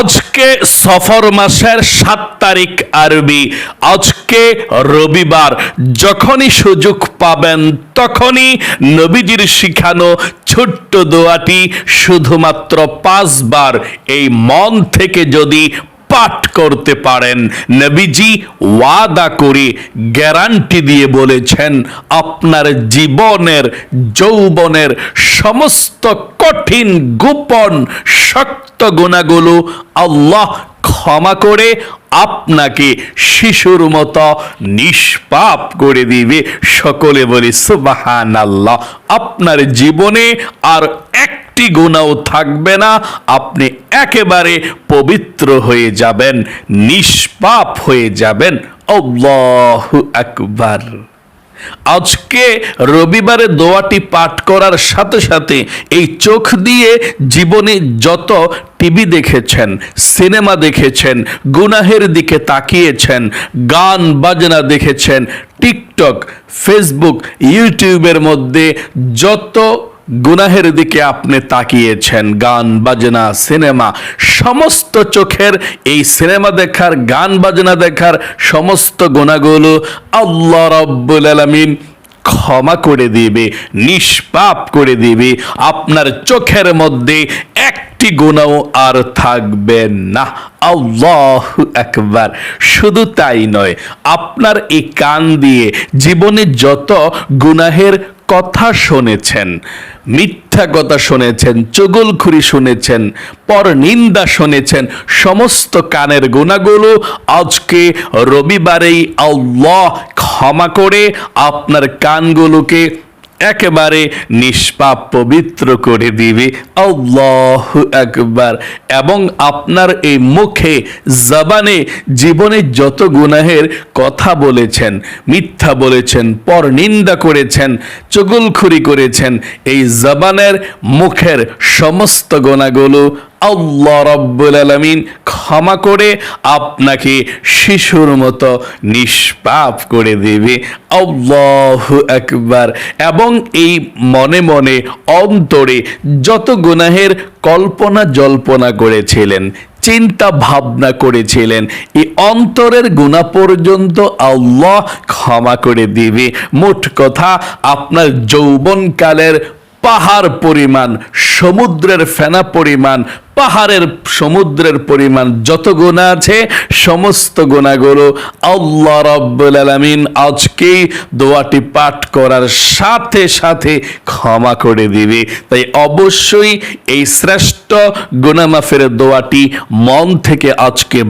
আজকে সফর মাসের সাত তারিখ আরবি। আজকে রবিবার। যখনই সুযোগ পাবেন, তখনই নবীজির শিখানো ছোট্ট দোয়াটি শুধুমাত্র পাঁচবার এই মন থেকে যদি পাঠ করতে পারেন। নবীজি ওয়াদা করে গ্যারান্টি দিয়ে বলেছেন, আপনার জীবনের, যৌবনের সমস্ত কঠিন, গোপন, শক্ত গুণাগুলো আল্লাহ ক্ষমা করে আপনাকে শিশুর মতো নিষ্পাপ করে দিবে। সকলে বলি সুবাহান আল্লাহ আপনার জীবনে আর একটি গুণাও থাকবে না। আপনি একেবারে পবিত্র হয়ে যাবেন, নিষ্পাপ হয়ে যাবেন। আল্লাহু আকবার। আজকে রবিবারে দোয়াটি পাঠ করার সাথে সাথে এই চোখ দিয়ে জীবনে যত টিভি দেখেছেন, সিনেমা দেখেছেন, গুনাহের দিকে তাকিয়েছেন, গান বাজনা দেখেছেন, টিকটক, ফেসবুক, ইউটিউবের মধ্যে যত গুনাহের দিকে আপনি তাকিয়েছেন, গান, বাজনা, সিনেমা, সমস্ত চোখের এই সিনেমা দেখার, গান, বাজনা দেখার সমস্ত গুণাগুলো আল্লাহ রব্বুল আলমিন ক্ষমা করে দিবে, নিষ্পাপ করে দিবে। আপনার চোখের মধ্যে একটি গুণাও আর থাকবে না। আল্লাহ একবার শুধু তাই নয়, আপনার এই কান দিয়ে জীবনে যত গুনাহের কথা শুনেছেন, মিথ্যা কথা শুনেছেন, চুগলখুরি শুনেছেন পর নিন্দা শুনেছেন, সমস্ত কানের গুণাগুলো আজকে রবিবারেই আল্লাহ ক্ষমা করে আপনার কানগুলোকে একেবারে নিষ্পাপ পবিত্র করে দিবে। আল্লাহ একবার এবং আপনার এই মুখে, জবানে, জীবনে যত গুনাহের কথা বলেছেন, মিথ্যা বলেছেন পর নিন্দা করেছেন, চগুলখুরি করেছেন, এই জবানের মুখের সমস্ত গোনাগুলো আল্লাহ রব্বুল আলমিন ক্ষমা করে আপনাকে শিশুর মতো নিষ্পাপ করে দেবে। আল্লাহ একবার এবং এই মনে মনে অন্তরে যত গুনাহের কল্পনা জল্পনা করেছিলেন, চিন্তা ভাবনা করেছিলেন, এই অন্তরের গুণা পর্যন্ত আল্লাহ ক্ষমা করে দিবে। মোট কথা, আপনার যৌবনকালের পাহাড় পরিমাণ, সমুদ্রের ফেনা পরিমাণ পাহাড়ের সমুদ্রের পরিমাণ যত গোনা আছে, সমস্ত গোনাগুলো আল্লাহ রব্বুল আলমিন আজকেই দোয়াটি পাঠ করার সাথে সাথে ক্ষমা করে দিবে। তাই অবশ্যই এই শ্রেষ্ঠ গুনামাফের দোয়াটি মন থেকে আজকে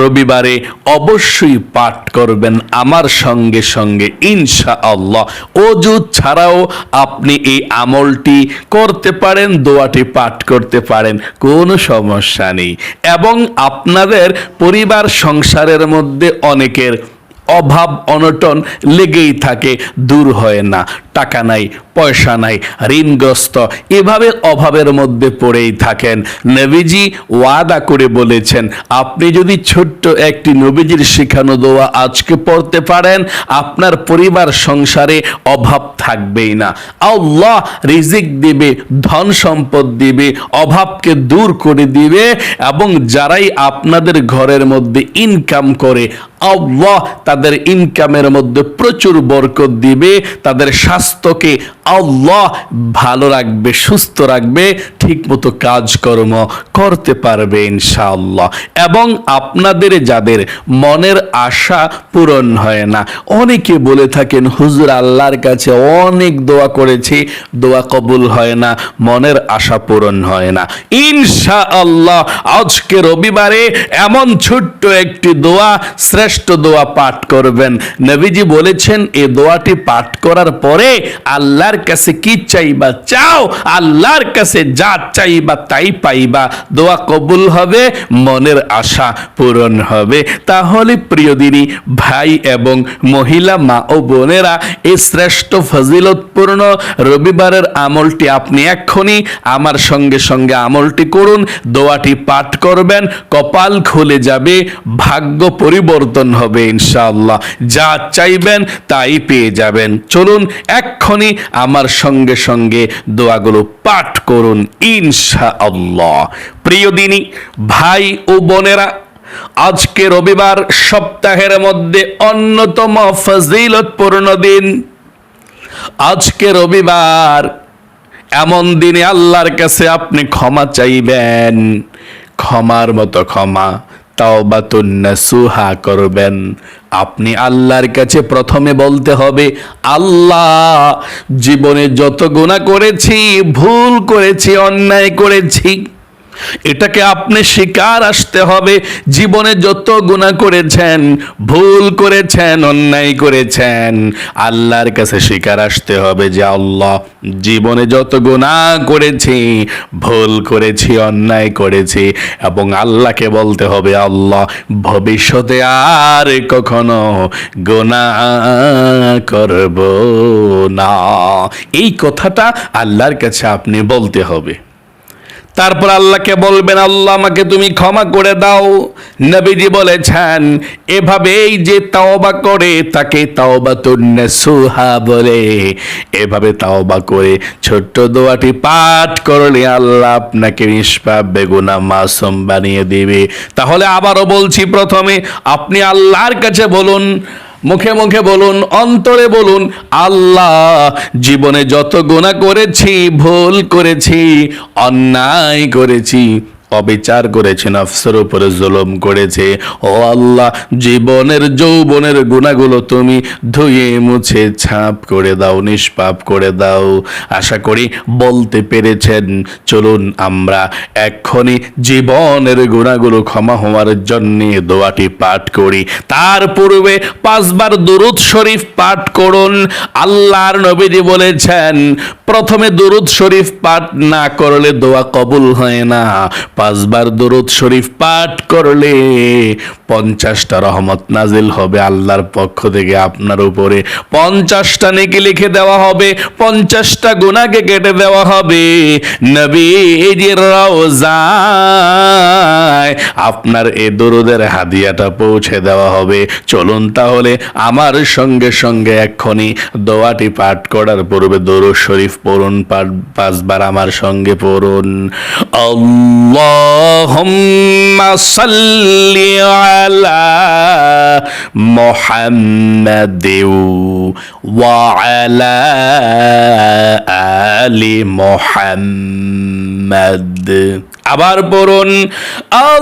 রবিবারে অবশ্যই পাঠ করবেন আমার সঙ্গে সঙ্গে ইনশা আল্লাহ অজু ছাড়াও আপনি এই আমলটি করতে পারেন, দোয়াটি পাঠ করতে পারেন। কোনো সমস্যা নেই। এবং আপনাদের পরিবার সংসারের মধ্যে অনেকের অভাব, অনটন লেগেই থাকে, দূর হয় না। টাকা নাই, পয়সা নাই, ঋণগ্রস্ত, এভাবে অভাবের মধ্যে পড়েই থাকেন। নবীজি ওয়াদা করে বলেছেন, আপনি যদি ছোট্ট একটি নবীজির শেখানো দোয়া আজকে পড়তে পারেন, আপনার পরিবার সংসারে অভাব থাকবেই না। আল্লাহ রিজিক দিবে, ধন সম্পদ দিবে, অভাবকে দূর করে দিবে এবং যারাই আপনাদের ঘরের মধ্যে ইনকাম করে, আল্লাহ তাদের ইনকামের মধ্যে প্রচুর বরকত দিবে, তাদের স্বাস্থ্যকে আল্লাহ ভালো রাখবে, সুস্থ রাখবে, ঠিকমতো কাজকর্ম করতে পারবে ইনশাআল্লাহ। এবং আপনাদের যাদের মনের আশা পূরণ হয় না, অনেকে বলে থাকেন, হুজুর, আল্লাহর কাছে অনেক দোয়া করেছি, দোয়া কবুল হয় না, মনের আশা পূরণ হয় না। ইনশা আল্লাহ আজকে রবিবারে এমন ছোট্ট একটি দোয়া, শ্রেষ্ঠ দোয়া পাঠ করবেন। নবীজি বলেছেন এই দোয়াটি পাঠ করার পরে আল্লাহর কাছে কি চাইবা? চাও, আল্লাহর কাছে যা চাইবা তাই পাইবা। দোয়া কবুল হবে, মনের আশা পূরণ হবে। তাহলে প্রিয় দিনী, ভাই এবং মহিলা, মা ও বোনেরা, এই শ্রেষ্ঠ ফজিলতপূর্ণ রবিবারের আমলটি আপনি এক্ষুনি আমার সঙ্গে সঙ্গে আমলটি করুন, দোয়াটি পাঠ করবেন, কপাল খুলে যাবে, ভাগ্য পরিবর্তন হবে ইনশাআল্লাহ। যা চাইবেন তাই পেয়ে যাবেন। চলুন এক্ষুনি আমার সঙ্গে সঙ্গে দোয়াগুলো পাঠ করুন ইনশা আল্লাহ প্রিয় দিনী, ভাই ও বোনেরা, আজকে রবিবার সপ্তাহের মধ্যে অন্যতম ফজিলতপূর্ণ দিন। আজকে রবিবার, এমন দিনে আল্লাহর কাছে আপনি ক্ষমা চাইবেন, ক্ষমার মতো ক্ষমা। তাওবাতুন্নাসুহা করবেন। আপনি আল্লাহর কাছে প্রথমে বলতে হবে, আল্লাহ, জীবনে যত গুণা করেছি, ভুল করেছি, অন্যায় করেছি এটাকে আপনি স্বীকার আসতে হবে। জীবনে যত গুণা করেছেন, ভুল করেছেন, অন্যায় করেছেন, আল্লাহর কাছে স্বীকার আসতে হবে যে আল্লাহ, জীবনে যত গুণা করেছি, ভুল করেছি, অন্যায় করেছি এবং আল্লাহকে বলতে হবে, আল্লাহ, ভবিষ্যতে আর কখনো গুণা করব না। এই কথাটা আল্লাহর কাছে আপনি বলতে হবে। তারপর আল্লাহকে বলবেন, আল্লাহ, আমাকে তুমি ক্ষমা করে দাও। নবীজি বলেছেন, এভাবেই যে তাওবা করে, তাকে তাওবা সুহা বলে। এভাবে তাওবা করে ছোট্ট দোয়াটি পাঠ করলে আল্লাহ আপনাকে নিষ্পাপ, বেগুনা, মাসুম বানিয়ে দিবে। তাহলে আবারও বলছি প্রথমে, আপনি আল্লাহর কাছে বলুন মুখে মুখে বলুন অন্তরে বলুন আল্লাহ জীবনে যত গোনা করেছি ভুল করেছি অন্যায় করেছি অবিচার করেছে নফসের উপরে জুলুম করেছে। ও আল্লাহ, জীবনের যৌবনের গুণাগুলো তুমি ধুয়ে মুছে ছাপ করে দাও, নিষ্পাপ করে দাও। আশা করি বলতে পেরেছেন, চলুন আমরা এক্ষণি জীবনের গুণাগুলো ক্ষমা হওয়ার জন্যে দোয়াটি পাঠ করি। তার পূর্বে পাঁচবার দুরুদ শরীফ পাঠ করুন। আল্লাহর নবীজি বলেছেন, প্রথমে দুরুদ শরীফ পাঠ না করলে দোয়া কবুল হয় না। পাঁচবার দরুদ শরীফ পাঠ করলে পঞ্চাশটা রহমত নাজিল হবে আল্লাহর পক্ষ থেকে আপনার উপরে। পঞ্চাশটা নেকি লিখে দেওয়া হবে, পঞ্চাশটা গুণাকে কেটে দেওয়া হবে। নবী রওজায় আপনার এ দরুদের হাদিয়াটা পৌঁছে দেওয়া হবে। চলুন তাহলে আমার সঙ্গে সঙ্গে এক্ষুনি দোয়াটি পাঠ করার পূর্বে দরুদ শরীফ পড়ুন, পাঠ পাঁচবার আমার সঙ্গে পড়ুন। আল্লাহুম্মা সাল্লি আলা ওয়া আলা আলি মুহাম্মাদ। আবার পড়ুন আল্লাহুম্মা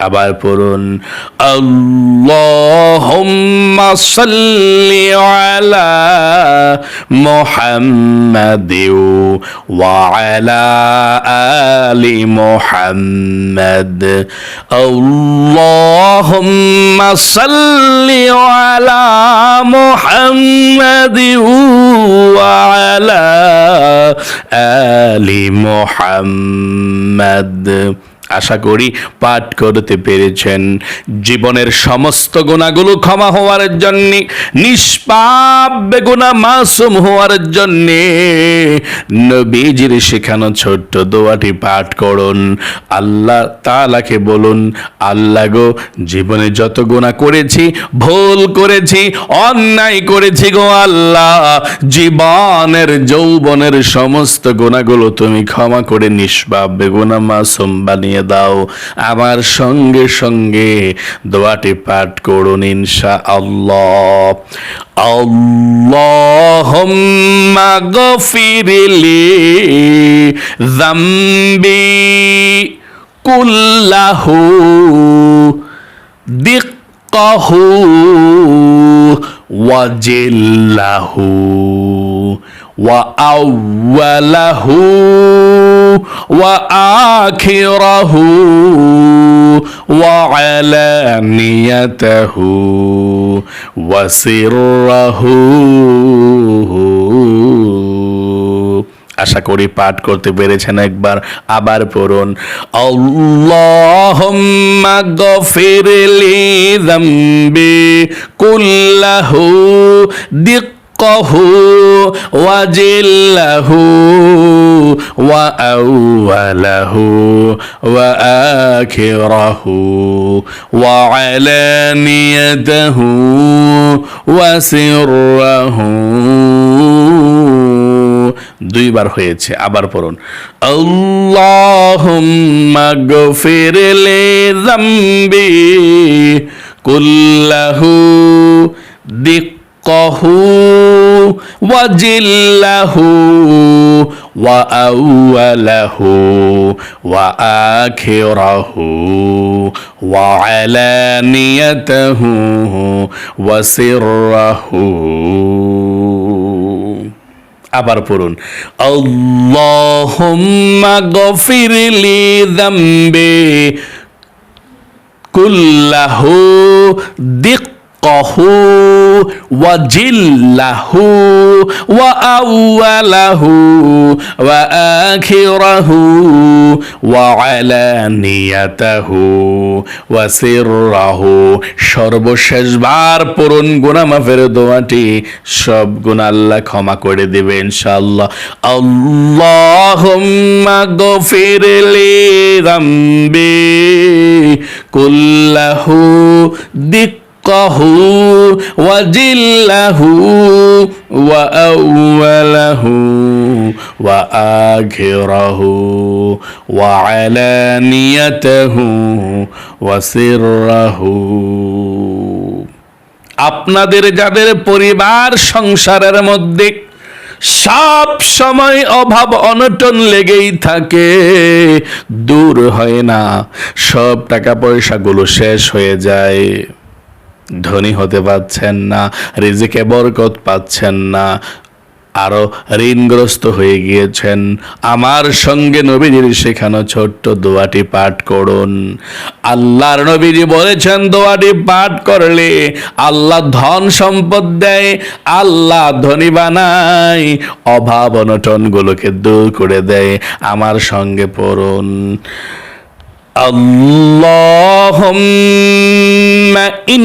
আবার পড়ুন, আল্লাহুম্মা সাল্লি আলা মুহাম্মাদিউ ওয়া আলা আলি মুহাম্মাদ। আল্লাহুম্মা সাল্লি আলা মুহাম্মাদিউ ওয়া আলা আলি মুহাম্মাদ। আশা করি পাঠ করতে পেরেছেন। জীবনের সমস্ত গুণাগুলো ক্ষমা হওয়ার জন্য, নিষ্পাপ বেগুনা মাসুম হওয়ার জন্য নবীজির শেখানো ছোট্ট দোয়াটি পাঠ করুন। আল্লাহ তালাকে বলুন, আল্লাহ গো, জীবনে যত গুণা করেছি, ভুল করেছি, অন্যায় করেছি গো আল্লাহ, জীবনের, যৌবনের সমস্ত গুণাগুলো তুমি ক্ষমা করে নিষ্পাপ বেগুনা মাসুম বানিয়ে দাও আমার সঙ্গে সঙ্গে দোয়াটি পাঠ করুন ইনশা আল্লাহ اللهم اغفر لي ذنبي كله دقه وجله وأوله وآخره وعلانيته وسره আশা করি পাঠ করতে পেরেছেন একবার আবার পড়ুন আল্লাহুম্মা গফিরলি যামবি কুল্লাহু কহু ওয়াজিল্লাহু ওয়া আউয়ালাহু ওয়া আখিরাহু ওয়া আলানিয়াতাহু ওয়া সিররাহু দুইবার হয়েছে, আবার পড়ুন। আল্লাহুম্মা গফির লি যামবি কুল্লাহু, দিক দিক্কাহু ওয়াজিল্লাহু وأوله وآخره وعلانيته وسره আবার পড়ুন আল্লাহুম্মা গফিরলি যামবি কুল্লাহু কহু ওয়াজিল্লাহু ওয়া আউয়ালাহু ওয়া আখিরাহু ওয়া আলানিয়াতাহু ওয়া সিররাহু। সর্বশেষবার পূরণ গুনাহ মাফের দোয়াটি, সব গুনাহ আল্লাহ ক্ষমা করে দিবে ইনশাআল্লাহ। আল্লাহুম্মা গফিরলি যামবি কুল্লাহু দিক حقه وجله وأوله وآخره وعلانيته وسره আপনাদের যাদের পরিবার সংসারের মধ্যে সব সময় অভাব অনটন লেগেই থাকে দূর হয় না সব টাকা পয়সাগুলো শেষ হয়ে যায় ধনী হতে পারছেন না, রেজেকে বরকত পাচ্ছেন না আরও ঋণগ্রস্ত হয়ে গিয়েছেন। আমার সঙ্গে নবীজির শেখানো ছোট্ট দোয়াটি পাঠ করুন। আল্লাহর নবীজি বলেছেন, দোয়াটি পাঠ করলে আল্লাহ ধন সম্পদ দেয়, আল্লাহ ধনী বানায়, অভাব অনটনগুলোকে দূর করে দেয়। আমার সঙ্গে পড়ুন। আল্লাহ ইন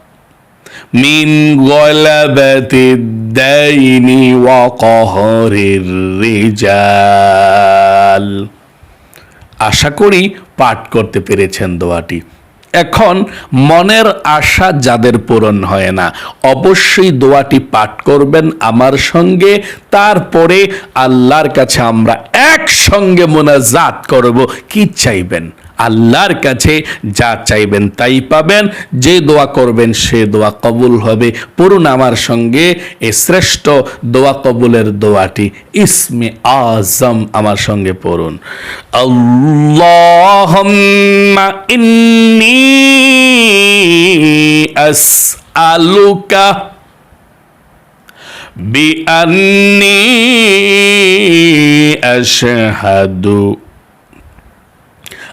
من غلبة الدين وقهر الرجال আশা করি পাঠ করতে পেরেছেন দোয়াটি এখন মনের আশা যাদের পূরণ হয় না অবশ্যই দোয়াটি পাঠ করবেন আমার সঙ্গে তারপরে আল্লাহর কাছে আমরা একসঙ্গে মোনাজাত করব কি চাইবেন আল্লাহর কাছে যা চাইবেন তাই পাবেন যে দোয়া করবেন সে দোয়া কবুল হবে পড়ুন আমার সঙ্গে এই শ্রেষ্ঠ দোয়া কবুলের দোয়াটি ইসমে আজম আমার সঙ্গে পড়ুন আল্লাহুম্মা ইন্নি আসআলুকা بأني أشهد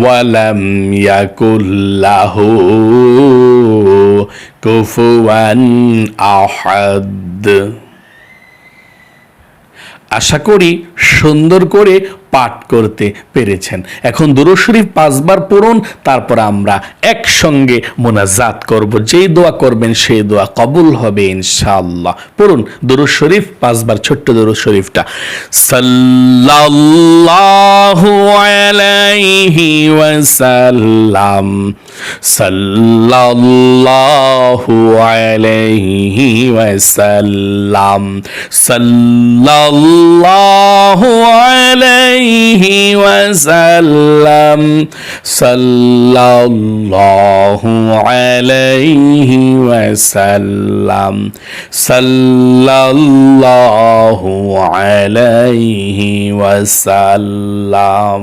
ওয়ালাম ইয়াকুল্লাহ কুফুয়ান আহাদ। আশা করি সুন্দর করে পাঠ করতে পেরেছেন। এখন দুরুদ শরীফ পাঁচবার পড়ুন, তারপর আমরা একসঙ্গে মোনাজাত করব। যেই দোয়া করবেন, সেই দোয়া কবুল হবে ইনশাআল্লাহ। পড়ুন দুরুদ শরীফ, পাঁচবার ছোট্ট দুরুদ শরীফটা। সাল্লাল্লাহু আলাইহি ওয়াসাল্লাম। সাল্লাল্লাহু আলাইহি ওয়াসাল্লাম। সাল্লাল্লাহু আলাইহি ওয়াসাল্লাম সাল্লাল্লাহু আলাইহি ওয়াসাল্লাম সাল্লাল্লাহু আলাইহি ওয়াসাল্লাম।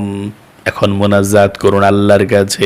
এখন মোনাজাত করুন আল্লাহর কাছে।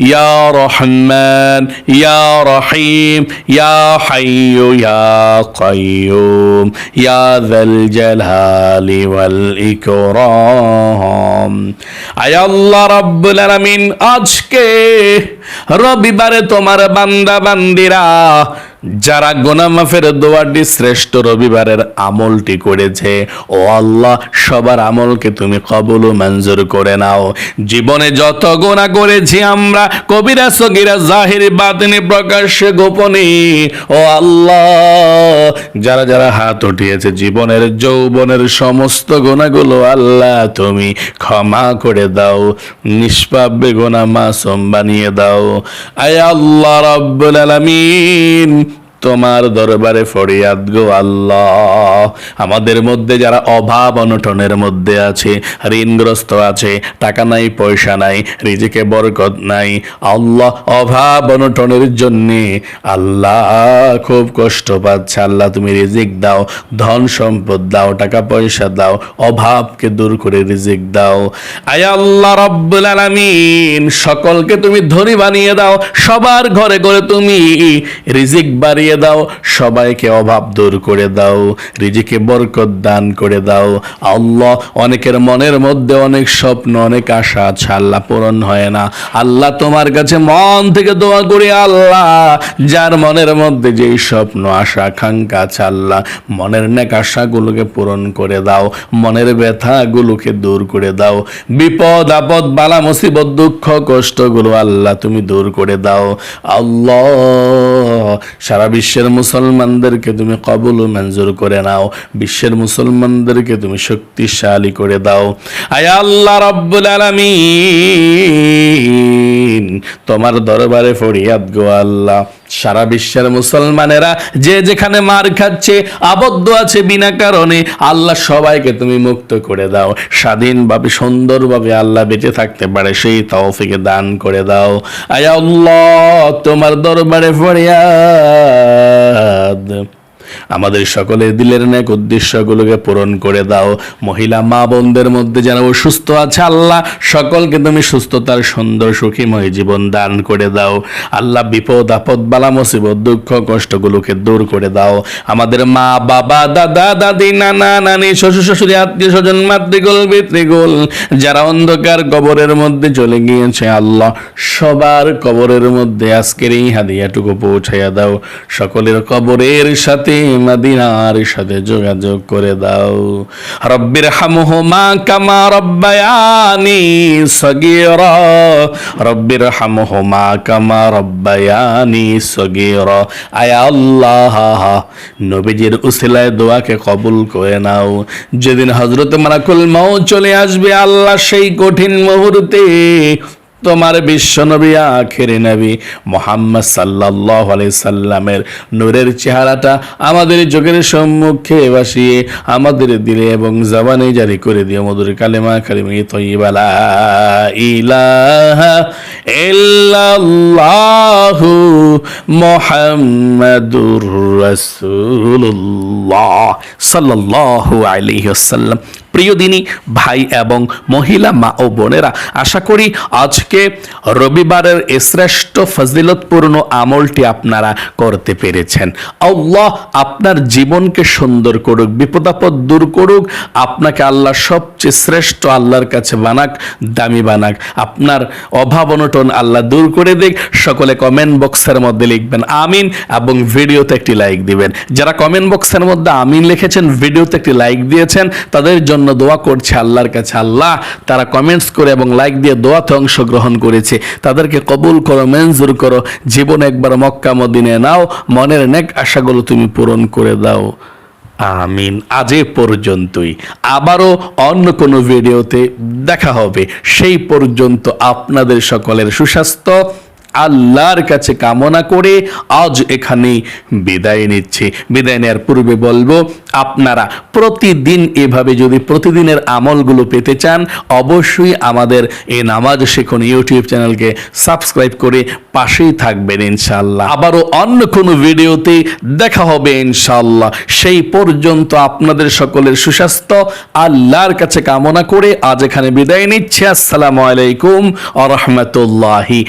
ইয়া রহমান, ইয়া রহিম, ইয়া হাইয়ু, ইয়া কাইয়ুম, ইয়া যাল জালালি ওয়াল ইকরাম। আয় আল্লাহ রাব্বুল আলামিন, আজকে রবিবারে তোমার বান্দা বান্দিরা যারা গোনা মাফের দোয়াটি শ্রেষ্ঠ রবিবারের আমলটি করেছে, ও আল্লাহ, সবার আমলকে তুমি কবল ও মঞ্জুর করে নাও। জীবনে যত গোনা করেছি আমরা, কবিরা সগিরা জাহির বাতিনি প্রকাশ্যে গোপনে, ও আল্লাহ। যারা যারা হাত উঠিয়েছে জীবনের যৌবনের সমস্ত গোনাগুলো, আল্লাহ, তুমি ক্ষমা করে দাও নিষ্পাব্যে গোনা মাসুম বানিয়ে দাও। আয় আল্লাহ রব্বুল আলামিন তোমার দরবারে ফরিয়াদ গো আল্লাহ। আমাদের মধ্যে যারা অভাব অনটনের মধ্যে আছে, ঋণগ্রস্ত আছে, টাকা নাই, পয়সা নাই, রিজিকে বরকত নাই, আল্লাহ অভাব অনটনের জন্যে আল্লাহ খুব কষ্ট পাচ্ছে। আল্লাহ তুমি রিজিক দাও, ধন সম্পদ দাও, টাকা পয়সা দাও, অভাবকে দূর করে রিজিক দাও। আয় আল্লাহ রব্বুল আলামিন, সকলকে তুমি ধনী বানিয়ে দাও, সবার ঘরে ঘরে তুমি রিজিক বাড়িয়ে দাও, সবাইকে অভাব দূর করে দাও, রিজিকে বরকত দান করে দাও। আল্লাহ অনেকের মনের মধ্যে অনেক স্বপ্ন, অনেক আশা আছে, আল্লাহ পূরণ হয় না। আল্লাহ তোমার কাছে মন থেকে দোয়া করি, আল্লাহ, যার মনের মধ্যে যেই স্বপ্ন, আশা, আকাঙ্ক্ষা আছে, আল্লাহ, মনের নেক আশাগুলোকে পূরণ করে দাও, মনের ব্যথাগুলোকে দূর করে দাও। বিপদ, আপদ, বালা, মুসিবত, দুঃখ, কষ্টগুলো আল্লাহ তুমি দূর করে দাও। আল্লাহ, সারা বিশ্বের মুসলমানদেরকে তুমি কবুল মঞ্জুর করে নাও। বিশ্বের মুসলমানদেরকে তুমি শক্তিশালী করে দাও। আয় আল্লাহ রব্বুল আলামিন, তোমার দরবারে ফরিয়াদ গো আল্লাহ। সারা বিশ্বের মুসলমানেরা যে যেখানে মার খাচ্ছে, আবদ্ধ আছে বিনা কারণে, আল্লাহ সবাইকে তুমি মুক্ত করে দাও। স্বাধীনভাবে, সুন্দরভাবে আল্লাহ বেঁচে থাকতে পারে, সেই তৌফিকে দান করে দাও। আয় আল্লাহ, তোমার দরবারে ফরিয়াদ। আমাদের সকলের দিলের ন্যাক উদ্দেশ্যগুলোকে পূরণ করে দাও। মহিলা, মা, বোনদের মধ্যে যারা অসুস্থ আছে আল্লাহ, সকলকে তুমি সুস্থতার সুন্দর সুখীময় জীবন দান করে দাও। আল্লাহ, বিপদ, আপদ, বালা, মুসিবত, দুঃখ, কষ্টগুলোকে দূর করে দাও। আমাদের মা, বাবা, দাদা, দাদি, নানা, নানি, শ্বশুর, শাশুড়ি, আত্মীয় স্বজন, মাতৃগোল, পিতৃগোল, যারা অন্ধকার কবরের মধ্যে চলে গিয়েছে আল্লাহ, সবার কবরের মধ্যে আজকের এই হাদিয়াটুকু পৌঁছাইয়া দাও। সকলের কবরের সাথে মাদিনার সাথে যোগাযোগ করে দাও। রব্বির হামহুমা কামা রব্বায়ানি সগীরা। রব্বির হামহুমা কামা রব্বায়ানি সগীরা। আয় আল্লাহ, নবীজির উসিলায় দোয়াকে কবুল করে নাও। যেদিন হজরত মারাকুল মাও চলে আসবে, আল্লাহ সেই কঠিন মুহূর্তে তোমার বিশ্বনবী আখের নবী মোহাম্মদ সাল্লাহ সাল্লামের নূরের চেহারাটা আমাদের চোখের সম্মুখে বাসিয়ে আমাদের দিলে এবং জবানে জারি করে দিও মধুর কালেমা কালিমি তৈবালা ইলাহা মুহাম্মাদুর রাসূলুল্লাহ সাল্লাল্লাহু আলাইহি প্রিয় দিনী, ভাই এবং মহিলা, মা ও বোনেরা, আশা করি আজকে রবিবারের এই শ্রেষ্ঠ ফজিলতপূর্ণ আমলটি আপনারা করতে পেরেছেন। আল্লাহ আপনার জীবনকে সুন্দর করুক, বিপদাপদ দূর করুক, আপনাকে আল্লাহ সবচেয়ে শ্রেষ্ঠ আল্লাহর কাছে বানাক, দামি বানাক। আপনার অভাব অনটন আল্লাহ দূর করে দিক, সকলে কমেন্ট বক্সের মধ্যে লিখবেন, আমিন এবং ভিডিওতে একটি লাইক দিবেন। যারা কমেন্ট বক্সের মধ্যে আমিন লিখেছেন, ভিডিওতে একটি লাইক দিয়েছেন, তাদের জন্য দোয়া করছে আল্লাহর কাছে। আল্লাহ তারা কমেন্টস করে এবং লাইক দিয়ে দোয়াতে অংশগ্রহণ করেছে। তাদেরকে কবুল করো, মঞ্জুর করো। জীবন একবার মক্কা মদিনে নাও। মনের নেক আশাগুলো তুমি পূরণ করে দাও। আমিন। আজ পর্যন্তই। আবারও অন্য কোনো ভিডিওতে দেখা হবে। সেই পর্যন্ত আপনাদের সকলের সুস্বাস্থ্য। আল্লাহর কাছে কামনা করে আজ এখানে বিদায় নিচ্ছি। বিদায় নেওয়ার পূর্বে বলব আপনারা প্রতিদিন এভাবে যদি প্রতিদিনের আমলগুলো পেতে চান, অবশ্যই আমাদের এই নামাজ শেখুন ইউটিউব চ্যানেলকে সাবস্ক্রাইব করে পাশেই থাকবেন ইনশাল্লাহ আবারও অন্য কোনো ভিডিওতে দেখা হবে ইনশাল্লাহ সেই পর্যন্ত আপনাদের সকলের সুস্বাস্থ্য, আল্লাহর কাছে কামনা করে আজ এখানে বিদায় নিচ্ছি। আসসালামু আলাইকুম আ রহমতুল্লাহি